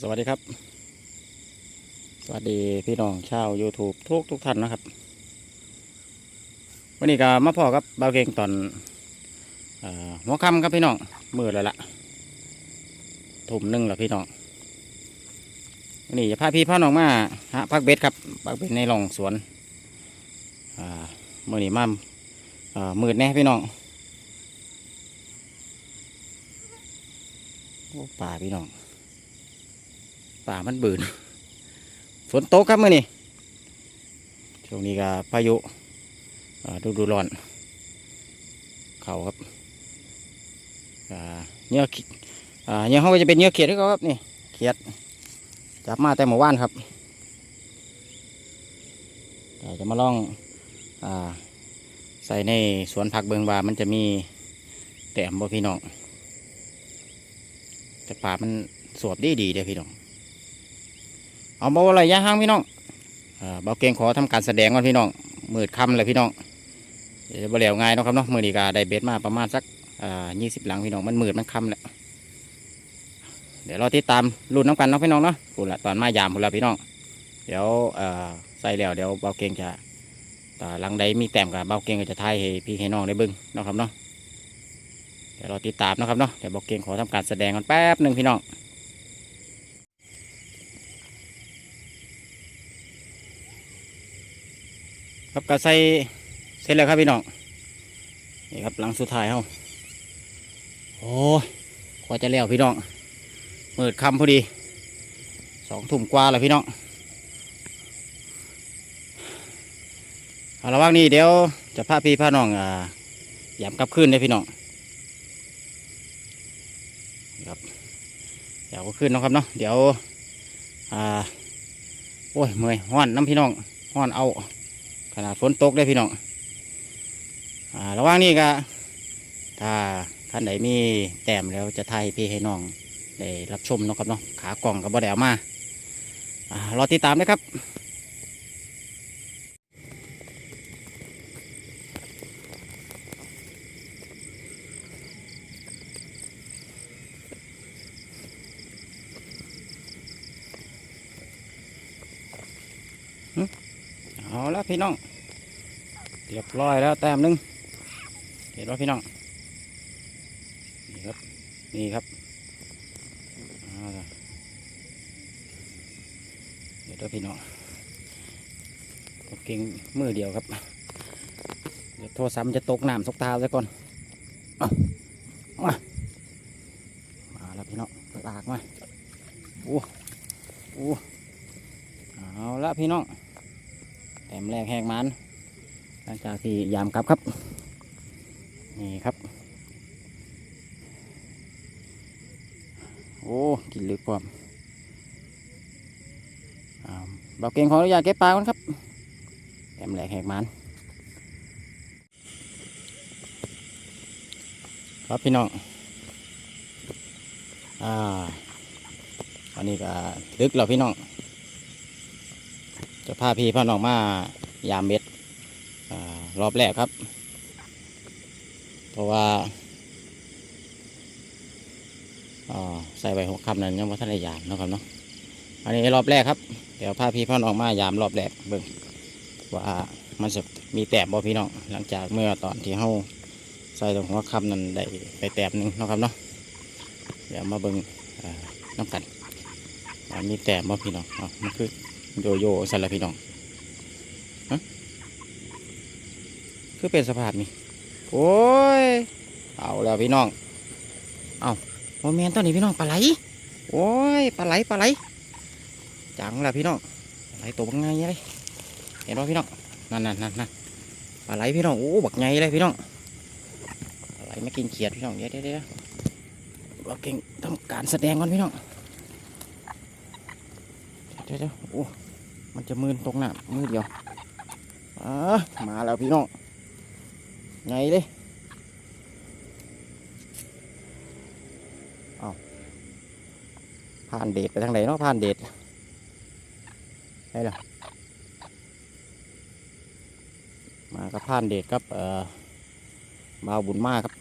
สวัสดีครับ สวัสดีพี่น้องชาว YouTube ทุกทุกท่านนะครับ วันนี้ก็มาพอกับเบาเก่งตอนอหัวค่ำครับพี่น้องมืดแล้วละทุ่มหนึ่งแล้วพี่น้องวันนี้จะพาพี่พ่อน้องมาหาพักเบ็ดครับพักเบ็ดในหลองสวนอ่ามื่อนี้มาอ่ามืดแน่พี่น้องป่าพี่น้อง ป่ามันบืนฝนตกครับมื่อนี้ช่วงนี้ก็พายุอ่าฤดูร้อน เขาครับเนื้อเนื้อเขาก็จะเป็นเนื้อเขียดที่เขาครับนี่เขียดจับมาแต่หมู่บ้านครับจะมาลองอใส่ในสวนผักเบิงว่ามันจะมีแต้มบ่พี่น้องแต่ป่ามันสวบดีดีเด้พี่น้อง เอาเบาอะไรยะห้างพี่น้องอ่าเบาเก่งขอทำการแสดงก่อนพี่น้องมืดค่ำเลยพี่น้องเดี๋ยวจะบ่เหลวง่ายเนาะครับเนาะมือดีกาได้เบ็ดมาประมาณสักอ่ายี่สิบหลังพี่น้องมันมืดมันค่ำแหละเดี๋ยวเราติดตามรุ่นน้ำกันเนาะพี่น้องเนาะพูดละตอนมายามพูดละพี่น้อง เดี๋ยวเอ่อใส่แล้วเดี๋ยวเบาเก่งจะอ่าหลังใดมีแต้มกับเบาเก่งก็จะทายให้พี่ให้น้องได้เบิ้งเนาะครับเนาะเดี๋ยวเราติดตามเนาะครับเนาะเดี๋ยวเบาเก่งขอทำการแสดงก่อนแป๊บหนึ่งพี่น้อง ครับก็ใส่เสร็จแล้วครับพี่น้องนี่ครับหลังสุดท้ายเฮาโอ้กว่าจะแล้วพี่น้องมืดคำพอดีสองทุ่มกว่าแล้วพี่น้องเอาระว่างนี้เดี๋ยวจะพาพี่พาน้องอ่ายามกลับคืนเลยพี่น้องครับเดี๋ยวก็ขึ้นนะครับเนาะเดี๋ยวอ่าโอ้ยเมื่อยห้อนน้ำพี่น้องห้อนเอา ขนาดฝนตกได้พี่น้องอ่าระหว่างนี้ก็ถ้าท่านไหนมีแต้มแล้วจะทายพี่ให้น้องได้รับชมนะครับเนาะขากล่องกับบ่แดวมาอ่ารอติดตามนะครับ พี่น้องเรียบร้อยแล้วแต้มหนึงเห็นว่าพี่น้องนี่ครับนี่ครับเดี๋ยวพี่น้องเก่งมือเดียวครับเดี๋ยวโทรศัพท์มันจะตกน้ำตกตาซะก่อนเอามามาแล้วพี่น้องลากมาโอ้โอ้เอาละพี่น้อง มแรกแหกมันหลังจากที่ยามกลับครับ นี่ครับ โอ้กินลึกพร้อมอ่าเบาเก่งขออนุญาตเก็บปลาก่อนครับแต้มแรกแหกมันครับพี่น้องอ่าอันนี้ก็ลึกแล้วพี่น้อง จะพาพี่พ่อน้องมายามเบ็ดอรอบแรกครับ เพราะว่าอใส่ใบหกคำนั้นยังว่าท่านได้ยามนะครับเนาะอันนี้รอบแรกครับ เดี๋ยวพาพี่พ่อน้องมายามรอบแรกเบิ่งว่ามันจะมีแต้มบ่พี่น้องหลังจากเมื่อตอนที่เฮาใส่ตรงหัวคำนั้นได้ไปแต้มหนึ่งนะครับเนาะเดี๋ยวมาเบิ่งน้ำกันมีแต้มบ่พี่น้องเอมันคือ โยโย่สันละพี่น้องฮะคือเป็นสภาพนี่โอ้ยเอาแล้วพี่น้องเอาโมเมนตัวนี้พี่น้องปลาไหลโอ้ยปลาไหลปลาไหลจังแล้วพี่น้องไหลตัวบักไงเลยเห็นป่าพี่น้องนั่นนั่นนั่นนั่นปลาไหลพี่น้องโอ้บักไงเลยพี่น้องปลาไหลไม่กินเขียดพี่น้องเดี๋ยวเดี๋ยวเดี๋ยวเราเก่งทำการแสดงก่อนพี่น้องเดี๋ยวเดี๋ยวโอ้ มันจะมืนตรงหน้ามือเดียวอ่ามาแล้วพี่น้องไงเลยเอาผ่านเดทไปทางไหนเนาะผ่านเดทไงล่ะมากับผ่านเดทครับเอ่อมาบุญมากครับ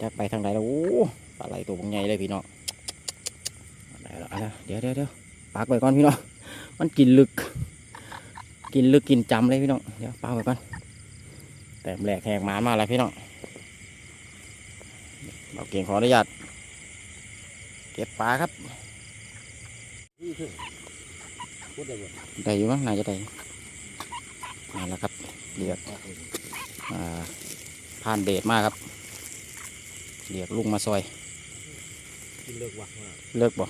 จะไปทางไหนแล้วโอ้ปลาไหลตัวงใหญ่เลยพี่น้องอาละเอาละเดี๋ยวเดี๋ยวเดี๋ยว ปากไว้ก่อนพี่น้องมันกินลึก กินลึกกินจำเลยพี่น้องเดี๋ยวปากไว้ก่อนแต่แหลกแหกหมานมาแล้วพี่น้องเราเก่งขออนุญาตเก็บปลาครับนี่คือพูดได้บ่ได้อยู่มั้งน่าจะได้นั่นแหละครับเรียกอ่าผ่านเดชมากครับเรียกลุงมาซอยกินเลิกวักมากเลิกบ่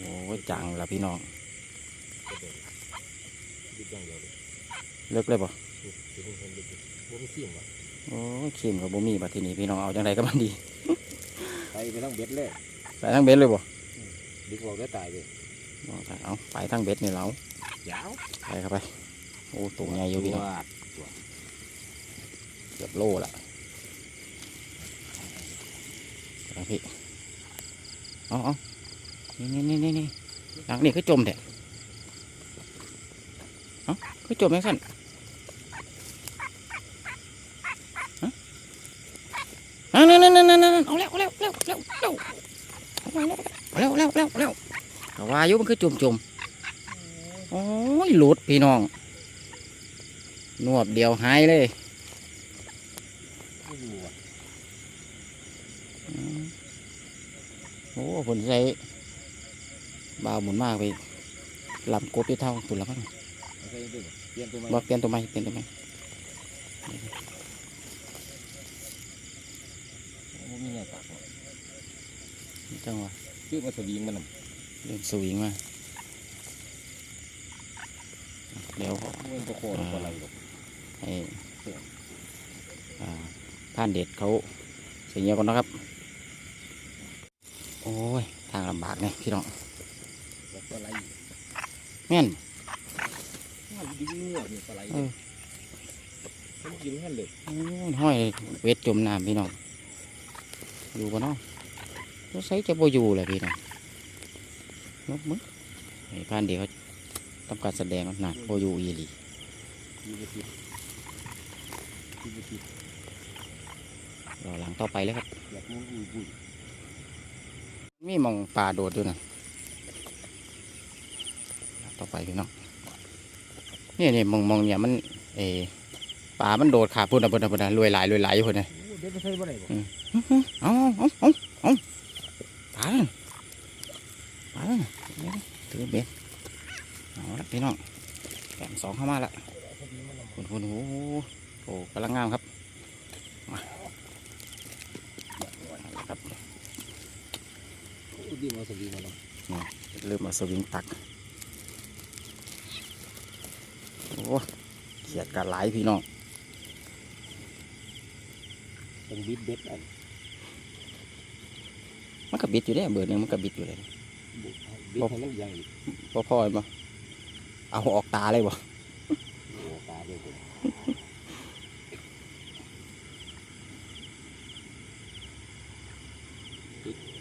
โอ้ยจังละพี่น้องก็เดินดิบอย่างเดียวเลยเลิกเลยบ่ดิบดิบคนดิบบ่มีขี้มว่ะโอ้ยเข็มกับบ่มีบัดทีนี้พี่น้องเอาจังไดก็มันดีไปไปทั้งเบ็ดเลยไปทั้งเบ็ดเลยบ่ดิบบอกได้ตายเลยเอาไปทั้งเบ็ดนี่เรายาวไปเข้าไปโอ้ตัวใหญ่อยู่พี่น้องว่าเกือบโลละเอาพี่เอาเอา นี่นี่นี่นี่หลังนี่ก็จมเแท้เอ้าก็จมแม่สั้นนั่นนั่นนั่นนั่นนั่นเอาแล้วเอาแล้วเล้วแล้วแล้วเอาแล้วเล้วแล้วแล้ววายุมันคือจมจมโอ้ยหลุดพี่น้องนวบเดียวหายเลย มุนมากไปลำกบอยู่เท่าตุนละมั้งไม่ใช่ดิบเปลี่ยนตัวใหม่บอกเปลี่ยนตัวใหม่เปลี่ยนตัวใหม่บ่มีเงี้ยตักจังหวะชื่อมาสวิงมันน่ะเล่นสวิงมาเดี๋ยวมันตัวโคตรตัวอะไรหรอกให้อ่าท่านเด็ดเขาเสียเงียก่อนนะครับ โอ้ย ทางลำบากเนี่ยพี่น้องตัวอะไร แม่นว่าดิ้งเนื้อนี่ตัวอะไรเออมันกินแค่เลยโอ้ยห้อยเวทจมน้ำพี่น้องอยู่ปะเนาะตัวใส่จะบ่อยู่เลยพี่น้องนกมึงไอ้พานเดียวเขาทำการแสดงหนักบ่อยู่อีหลีกินไปทีกินไปทีรอหลังต่อไปเลยครับอยากมุนอุ้ยอุ้ยมีหมองปลาโดดด้วยนะ ต่อไปพี่น้องนี่นี่มองมองเนี่ยมันเออปลามันโดดขาพุ่นอะพุ่นอะพุ่นอะรวยหลายรวยหลายอยู่พุ่นอะโอ้เด็ดไปใส่บ่ได้บ่เอาเอาเอาเอาปลาเลยปลาเลยถือเบ็ดเอาละพี่น้องแกมสองเข้ามาละพุ่นพุ่นโอ้โหโอ้กำลังงามครับมาเอาละครับดิบมาสวิงมันน่ะเริ่มมาสวิงตัก โอ้เขียด กันหลายพี่น้องเป็นบิดเบ็ดอันมันก็บิดอยู่ได้เบอร์หนึงมันก็บิดอยู่เลยบุบิดให้มันยังอีกพ่อพ่อมาเอาออกตาเลยบ่โอ้ตาเด็ก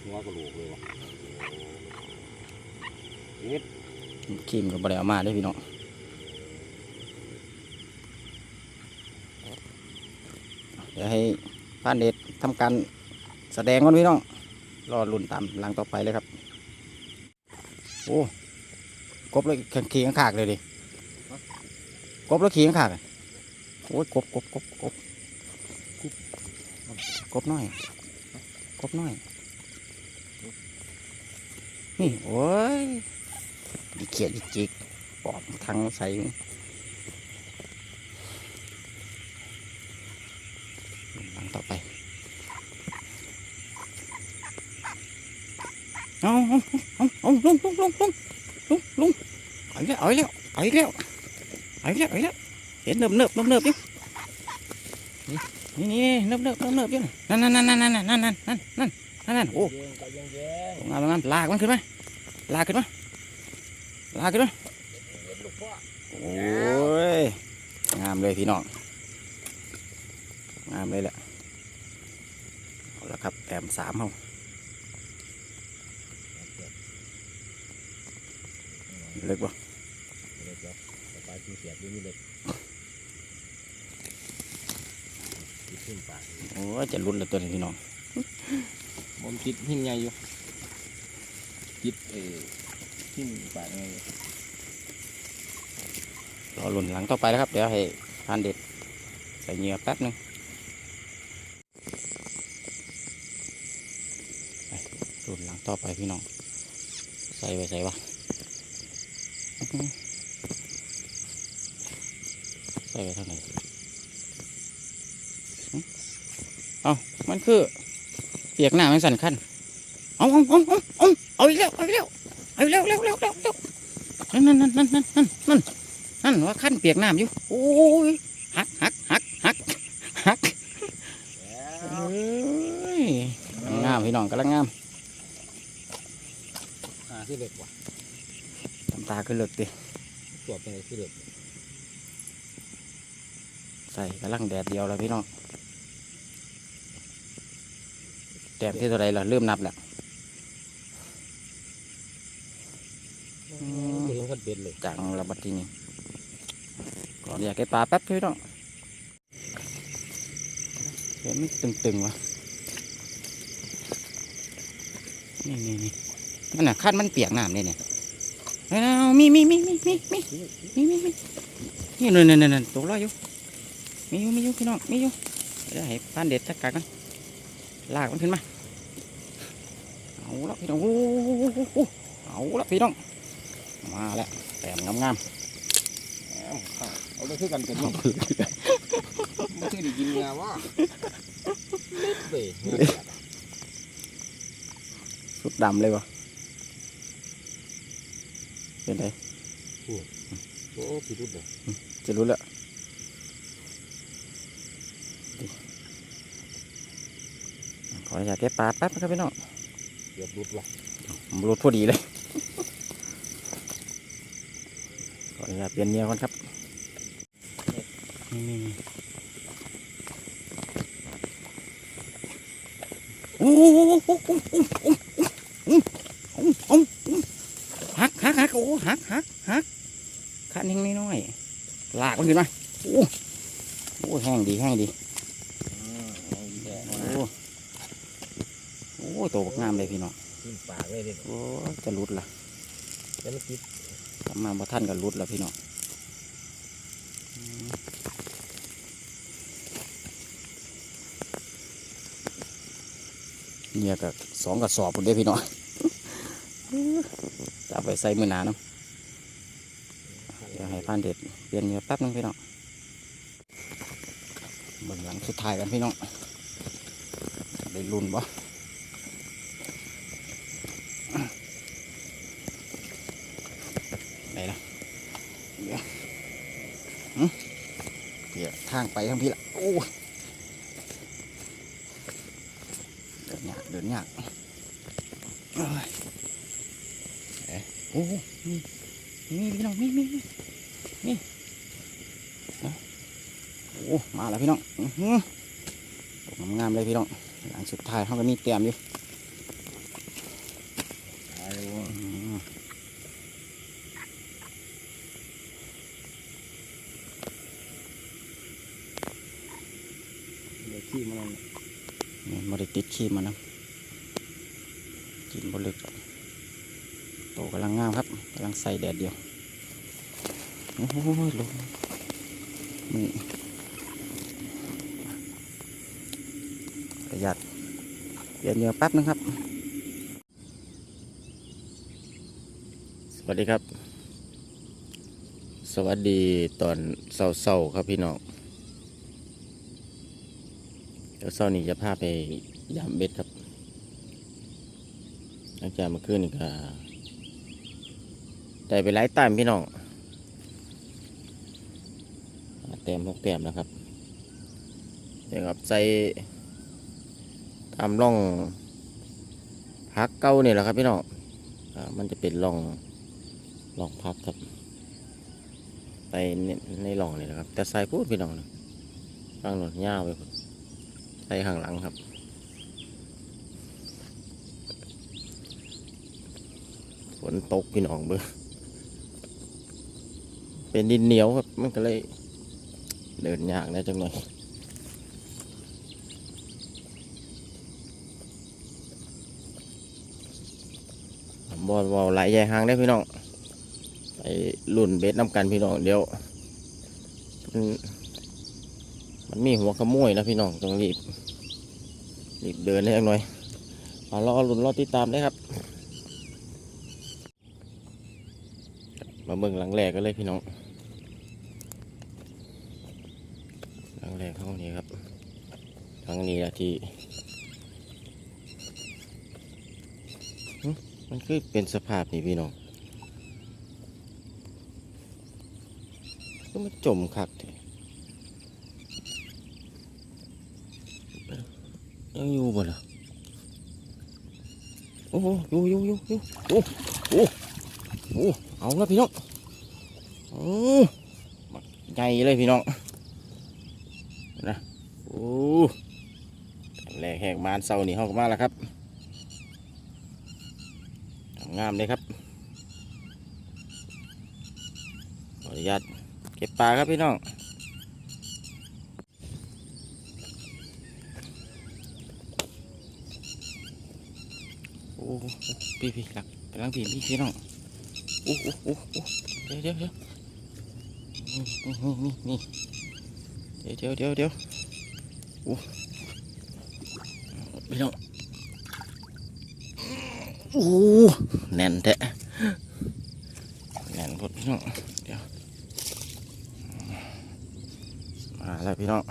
หัวกระโหลกเลยวะเอ็ดขีมกับบริเอามาได้พี่น้องเดี๋ยวให้พานเดชทำการแสดงก่อนพี่น้อง รอลุ่นตามหลังต่อไปเลยครับ โอ้กบเลยขี่ข้างขากเลยดิกบแล้วขี่ข้างขากอะโอ้ยกบกบกบกบกบน้อยกบน้อย นี่ โอ้ยอีเขียดอีจิกปอบทั้งใส่หลังต่อไป เอาเอาเอาเอาลุงลุงลุงลุงลงลงเอาแล้วเอาแล้วเอาแล้วเอาแล้วเอาแล้วเห็นเนิบเนิบเนิบเนิบอยู่นี่นี่เนิบเนิบเนิบเนิบอยู่นั่นนั่นนั่นนั่นนั่นนั่นนั่นนั่นนั่นนั่นนั่นโอ้เย็นก็ยังเย็นงามงามลากมันขึ้นไหมลากขึ้นไหมลากขึ้นไหมโอ้ยงามเลยพี่น้องงามเลยแหละเอาละครับแต้มสามเขา เลิกบ่เดี๋ยวเดี๋ยวสบายกินเสียบอยู่นี่เลยติดขึ้นปากโอ้ยจะลุ้นเลยตัวนี้พี่น้องผมติดหินใหญ่อยู่ติดเอ้ที่ปากไงรอหลุนหลังต่อไปแล้วครับ เดี๋ยวให้ทานเด็ดใส่เหงื่อแป๊บหนึงไปหลุนหลังต่อไปพี่น้อง ใส่ไว้ใส่วะ อื้อหือใส่ไว้เท่าไหร่อื้อเอามันคือ เปียกหน้ามันสั่นขั้นเอาเอาเอาเอาเอาเอาอีกแล้วเอาอีกแล้วเอาอีกแล้วเร็วเร็วเร็วเร็วนั่นนั่นนั่นนั่นนั่นนั่นนั่นว่าขั้นเปียกน้ำอยู่โอ้ยหักหักหักหักหักเอ้ยงามพี่น้องกำลังงามอ่าที่เล็กว่ะ ตำตาขึ้นเลิกดิตัวเป็นไงที่เล็กใส่กำลังแดดเดียวแล้วพี่น้องแดดที่เท่าไรล่ะเริ่มนับแล้วไม่เห็นคนเป็นเลยจังระบัดทีนี้ก่อนอยากเก็บปลาแป๊บพี่น้องเห็นมันตึงๆวะนี่นี่นี่มันน่ะขั้นมันเปียกน้ำเนี่ยเนี่ย เอามีมีมีมีมีมีมีมีมีนี่นั่นนั่นนั่นตัวลอยอยู่มีอยู่มีอยู่พี่น้องมีอยู่เดี๋ยวให้ป้านเด็ดจัดการกันลากมันขึ้นมาเอาละพี่น้องโอ้โหเอาละพี่น้องมาแล้วแต้มงามๆเอาไปคือกันเป็นไม่ใช่ได้กินงาว่าเล็ดเว้ยสุดดำเลยวะ เป็นไงโอ้ผิดรุดเลยจะรู้แล้วขออยากเก็บปลาแป๊บนะครับพี่น้องเกือบรุดว่ะผมรู้พอดีเลย ขออนุญาตเปลี่ยนเนียก่อนครับ นี่นี่นี่โอ้โห อ้โหหักหักหักขันเฮงน้อยๆลากมันขึ้นมาโอ้โหโอ้โหแห้งดีแห้งดีอืมเอาอีกแล้วโอ้โหโอ้โหโตบักงามเลยพี่น้องกินปากเลยเด็ดโอ้ยจะรุดละแล้วมันติดทำมาบ่ท่านก็รุดแล้วพี่น้องอืมเนี่ยกับสองกับสอบพุ่นเด้พี่น้อง จะเอาไปใส่มือหนาเนาะเดี๋ยวให้พานเด็ดเปลี่ยนเหงื่อแป๊บนึงพี่น้องเบื้องหลังสุดท้ายกันพี่น้องได้รุนบ่ได้ละเดี๋ยวเดี๋ยวทางไปทางพี่ละโอ้เดินยากเดินยากโอ้ยเอ๊ะโอ้โหมี มีพี่น้องมีมีมีมีเอาโอ้มาแล้วพี่น้องอื้อหืองามเลยพี่น้องหลังสุดท้ายเขาก็มีเตรียมอยู่ตายอืมเดี๋ยวขี้มันนี่บริติดขี้มันนะกินบลึกหรอกโตกำลังงามครับ กำลังใส่แดดเดียว โอ้ยลงนี่ประหยัดเปลี่ยนเหยื่อแป๊บนึงครับ สวัสดีครับ สวัสดีตอนเศร้าๆครับพี่น้องเดี๋ยวเช้านี้จะพาไปยามเบ็ดครับหลังจากเมื่อคืนนี่ก็ ได้ไปไล่ตามพี่น้องแต้มหกแต้มนะครับเดี๋ยวครับใส่ตามร่องพักเก้านี่แหละครับพี่น้องอมันจะเป็นร่องร่องพักครับไปในร่องนี่แหละครับ แต่ใส่พูดพี่น้องนะฟังหนุนยาวไปใส่ข้างหลังครับฝนตกพี่น้องเบอ เป็นดินเหนียวครับ มันก็เลยเดินยากนะจังหน่อยบอลบอลไหลใหญ่หางได้พี่น้องไปลุ่นเบ็ดน้ำกันพี่น้องเดี๋ยวมันมันมีหัวขโมยนะพี่น้องต้องรีบรีบเดินให้หน่อยมารอลุ่นรอติดตามได้ครับ มาเบิ่งหลังแรกกันเลยพี่น้องหลังแรกห้องนี้ครับหลังนี้ละ ที่มันคือเป็นสภาพนี่พี่น้องก็มันจมคักท้ยังอยู่บ่ล่ะโอ้โหอยู่อยู่อยู่อยู่โอ้โอ้โอ้เอาละพี่น้องโอ้ใหญ่เลยพี่น้องนะโอ้ แหกมานเสานี่เข้ามาแล้วครับงามเลยครับขออนุญาตเก็บปลาครับพี่น้องโอ้พี่พี่หลักกำลังพี่พี่พี่น้องโอ้โหโอ้โหโอ้เดี๋ยวเดี๋ยวเดี๋ยวนี่นี่นี่เดี๋ยวเดี๋ยวเดี๋ยวโอ้ พี่น้องโอ้แน่นแท้แน่นพดพี่น้องเดี๋ยวมาแล้วพี่น้อง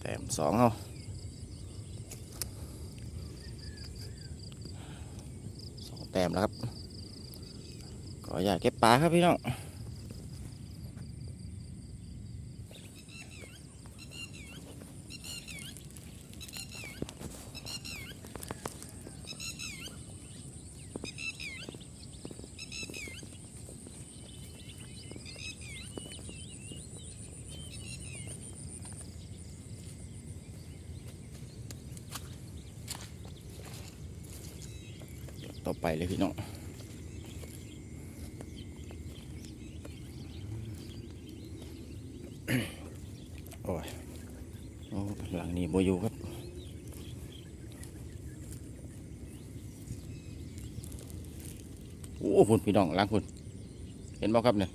แต้มสองเอาสองแต้มแล้วครับก็อยากเก็บปลาครับพี่น้อง ต่อไปเลยพี่น้องโอ้ยโอ้หลังนี้โบยูครับโอ้พุ่นพี่น้องล้างพุ่นเห็นบ่ครับเนี่ย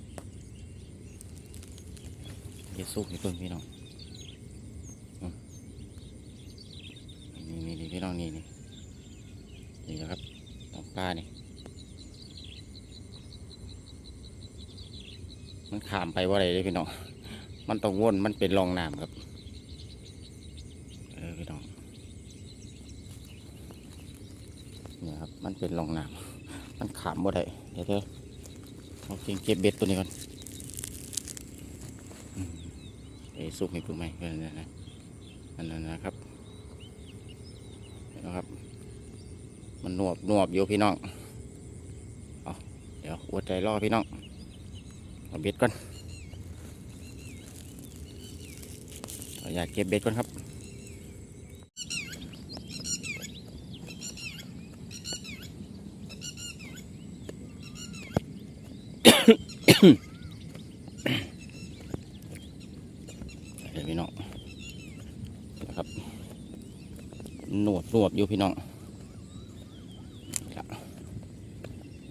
เดี๋ยวสู้ให้เพิ่งพี่น้องอืมนี่นี่นี่พี่น้องนี่นี่นี่นะครับน้องปลานี่ มันขามไปว่าอะไรเลยพี่น้อง มันต้องวนมันเป็นรองน้ำครับ เออพี่น้องเนี่ยครับ มันเป็นรองน้ำมันขามบ่าอะได้เดี๋ยวเดี๋ยวเอาเก็งเก็บเบ็ดตัวนี้ก่อนอืมเอ้ยสุกให้ปูไหมนั่นนะนั่นนะครับเห็นะครับ มันหนวบหนวบอยู่พี่น้องเอาเดี๋ยวอวดใจรอพี่น้องเอาเบ็ดก่อนอยากเก็บเบ็ดก่อนครับเดี๋ยวพี่น้องนะครับหนวดหนวบอยู่พี่น้องนี่ละ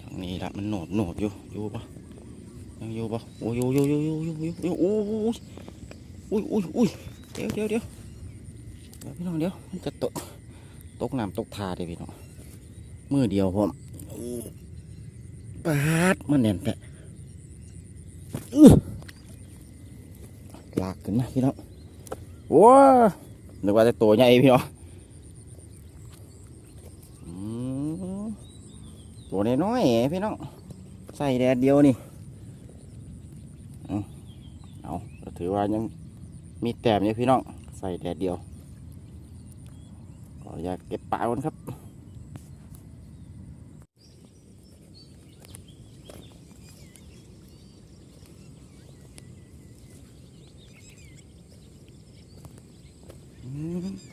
ทาง นี้ละมันหนวบหนบอยู่อยู่ปะยังอยู่ปะโอ้ยอยู่อยู่อยู่อยู่อยู่อยู่อยู่โอ้ยอุ้ยอุ้ยอุ้ยเดี๋ยวเดี๋ยวเดี๋ยวเดี๋ยวพี่น้องเดี๋ยวมันจะตกตกน้ำตกทาเดี๋ยวพี่น้องมือเดียวผมโอ้ปาดมันแน่นแท้ลากขึ้นนะพี่น้องว้านึกว่าจะตัวใหญ่พี่น้องอืมตัว น้อยๆพี่น้องใส่แดดเดียวนี่เอาเอาถือว่ายังมีแต้มเนี่พี่น้องใส่แดดเดียวก็อยากเก็บปลาก่อนครับ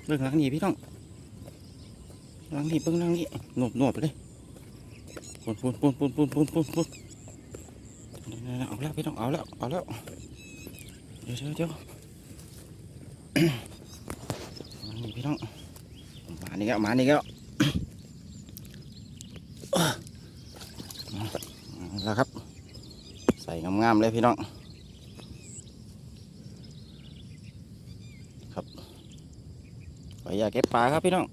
เบิ่องหลังนี่พี่น้องหลังนี่เบิ่งหลังนี่หนวบหนวบเลย ปุ่นปุ่นปุ่นปุ่นปุ่นปุ่นปุ่นปุ่นเอาแล้วพี่น้องเอาแล้วเอาแล้วเดี๋ยวเดี๋ยวเดี๋ยวนีพี่น้องมานี่แล้วมานี่แล้วแล้วครับ ใส่งามๆเลยพี่น้องครับไปอยากเก็บปลาครับพี่น้อง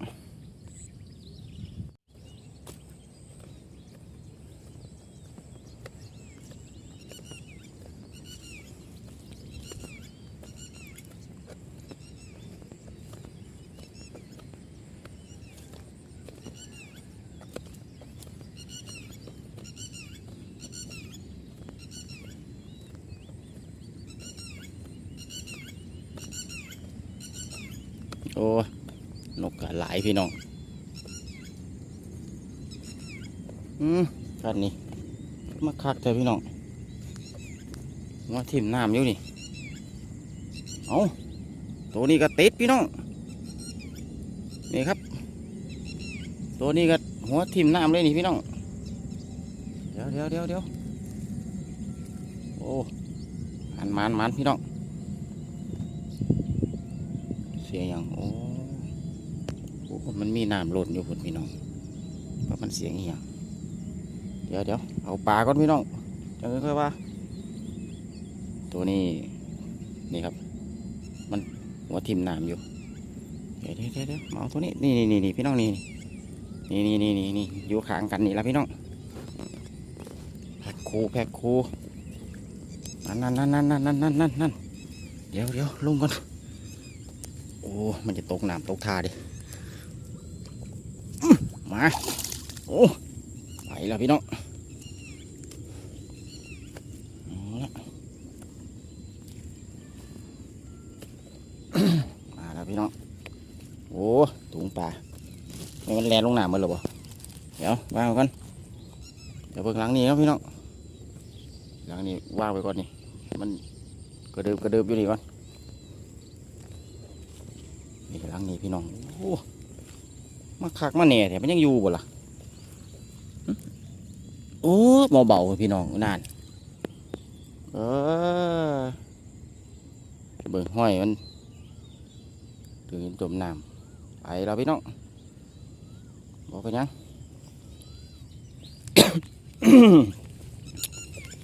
พี่น้องอืมกันนี้มาคักเถอะพี่น้องมาทิ่มน้ำอยู่นี่เอาตัวนี้ก็ติดพี่น้องนี่ครับ ตัวนี้ก็หัวทิ่มน้ำเลยนี่พี่น้องเดี๋ยวเดี๋ยวเดี๋ยวเดี๋ยวโอ้มันมันมันพี่น้องเสียอย่างโอ้ มันมีน้ำหล่นอยู่พุ่นพี่น้องว่าะมันเสียงอหย่างเดี๋ยวเดี๋ยวเอาปลาก่อนพี่น้องจังค่อยว่า ตัวนี้นี่ครับ มันหัวทิ่มน้ำอยู่ เดี๋ยวเดี๋ยวเดี๋ยวเดี๋ยวมาเอาตัวนี้นี่นี่นี่พี่น้องนี่นี่นี่นี่นี่นี่อยู่ข้างกันนี่ละพี่น้องแพ็คคูแพ็คคูนั่นนั่นนั่นนั่นนั่นนั่นนั่นนั่นเดี๋ยวเดี๋ยวลงก่อนโอ้ มันจะตกน้ำตกท่าดิ มาโอ้ไปแล้วพี่น้องมาแล้วพี่น้องโอ้ถุงปลามันแลนลงหน้ำมันหรอบ่เดี๋ยววางก่อนเดี๋ยวเบิ่งหลังนี้ครับพี่น้องหลังนี้วางไว้ก่อนนี่มันกระเดิบกระเดิบอยู่นี่ก่อนนี่หลังนี้พี่น้องโอ้ มาคักมาแหน่แต่มันยังอยู่บ่ล่ะหึโอ้เบาๆพี่น้องนานเออเบิ่งห้อยมันถึงจมน้ำไปแล้วพี่น้องบอกไปยัง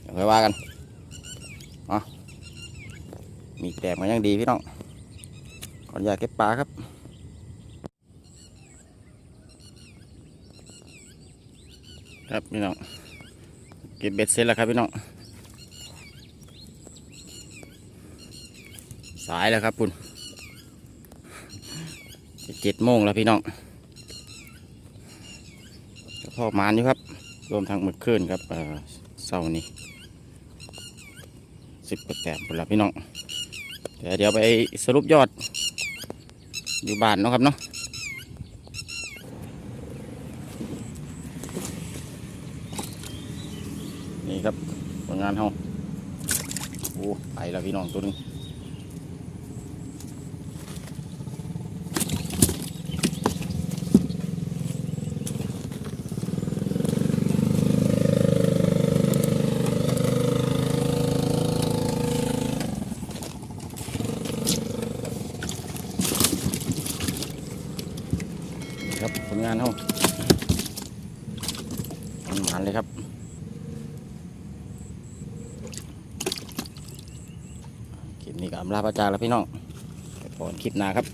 เดี๋ยวไปว่ากันอ๋อมีแตกมายังดีพี่น้องขออนุญาตเก็บปลาครับ ครับพี่น้องเก็บเบ็ดเสร็จแล้วครับพี่น้องสายแล้วครับคุณเจ็ดโมงแล้วพี่น้องพ่อมานอยู่ครับ รวมทั้งหมึกขึ้นครับเออเสาร์นี้สิบแปดแปดหมดแล้วพี่น้องเดี๋ยวเดี๋ยวไปสรุปยอดอยู่บ้านเนาะครับเนาะ นี่ครับผลงานเฮาโอ้ไปแล้วพี่น้องตัวนึงนี่ครับผลงานเฮามันหมันเลยครับ คลิปนี้ก็อำลา พระจาแล้วพี่น้องไปพบกันคลิปหน้าครับ